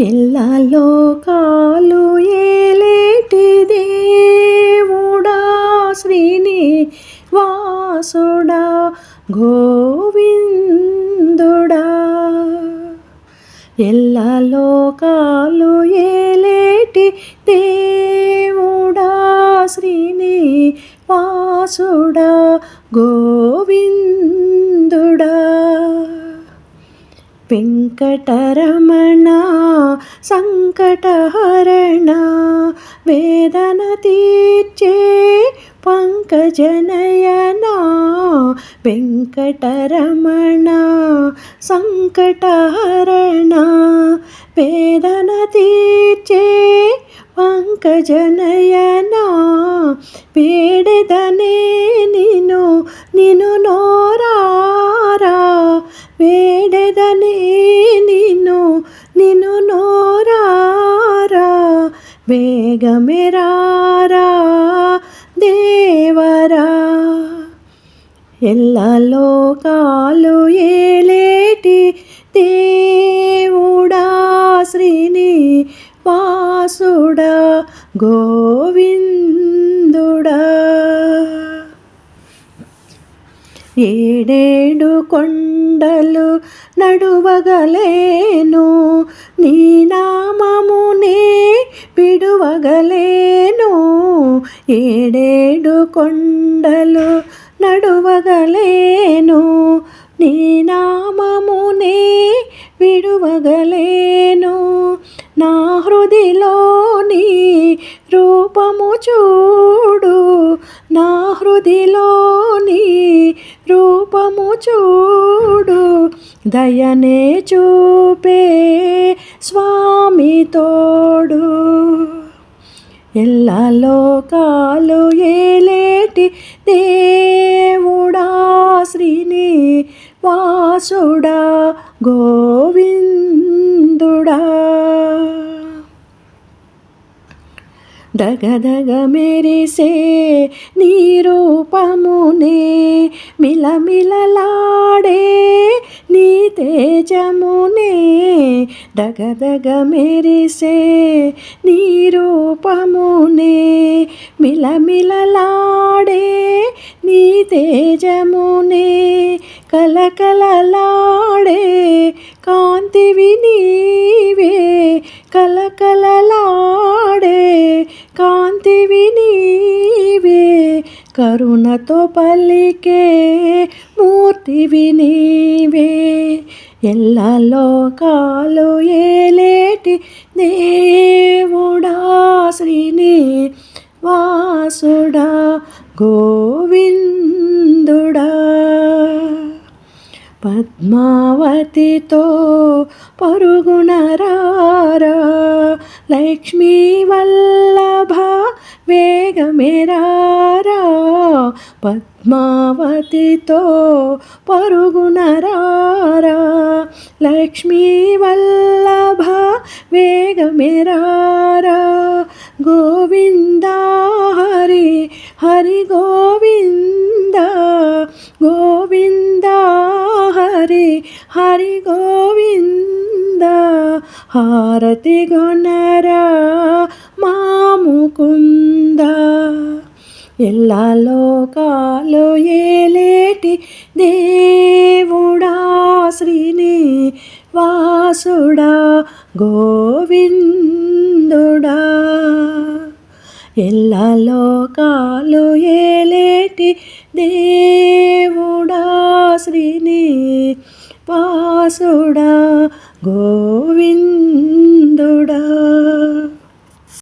ఎల్లా కాలు ఏలేటి దేవుడా? శ్రీని వాసుడా గోవిందుడా? ఎల్లా కాలు ఏలేటి దేవుడా? శ్రీని వాసుడా వెంకటరమణ సంకటహరణ వేదన తీర్చే పంకజనయన వెంకటరమణ సంకటహరణ వేదన తీర్చే పంకజనయన వేడెదనే నిను నిను నో వేగమెరారా దేవరా. ఎల్ల లోకాలు ఏలేటి దేవుడా శ్రీని వాసుడా గోవిందుడా. ఏడేడు కొండలు నడువగలేను నీనా నడువగలేను. ఏడేడు కొండలు నడువగలేను. నీ నామమునే విడువగలేను. నా హృదిలోని రూపము చూడు. నా హృదిలోని రూపము చూడు. దయనే చూపే స్వామితో ఎల్ల లోకాలు ఏలేటి దేవుడా శ్రీని వాసుడా గోవిందుడా. దగదగ మెరిసే నీ రూపమునే మిలమిలలాడే నీ తేజమునే. దగదగ మెరిసే నీ రూపమునే మిలమిలలాడే నీ తేజమునే కలకలలాడే కాంతివి నీవే కలకలలాడే కాంతివి నీవే కరుణతో పలికే మూర్తివి నీవే ఎల్లలోకాలు ఏలేటి దేవుడా? శ్రీని వాసుడా గోవిందుడా. పద్మావతితో పరుగునరారా లక్ష్మీ వల్లభ వేగమెరారా పద్మావతితో పరుగునరారా. లక్ష్మీ వల్లభ వేగమెరారా. గోవింద హరి హరి గోవింద. గోవింద హరి హరి గోవింద. హారతి గొనరా మాముకుంద. ఎల్ల లోకాలు ఏలేటి దేవుడా? శ్రీని వాసుడా గోవిందుడా? ఎల్ల లోకాలు ఏలేటి దేవుడా? శ్రీని వాసుడా గోవిందుడా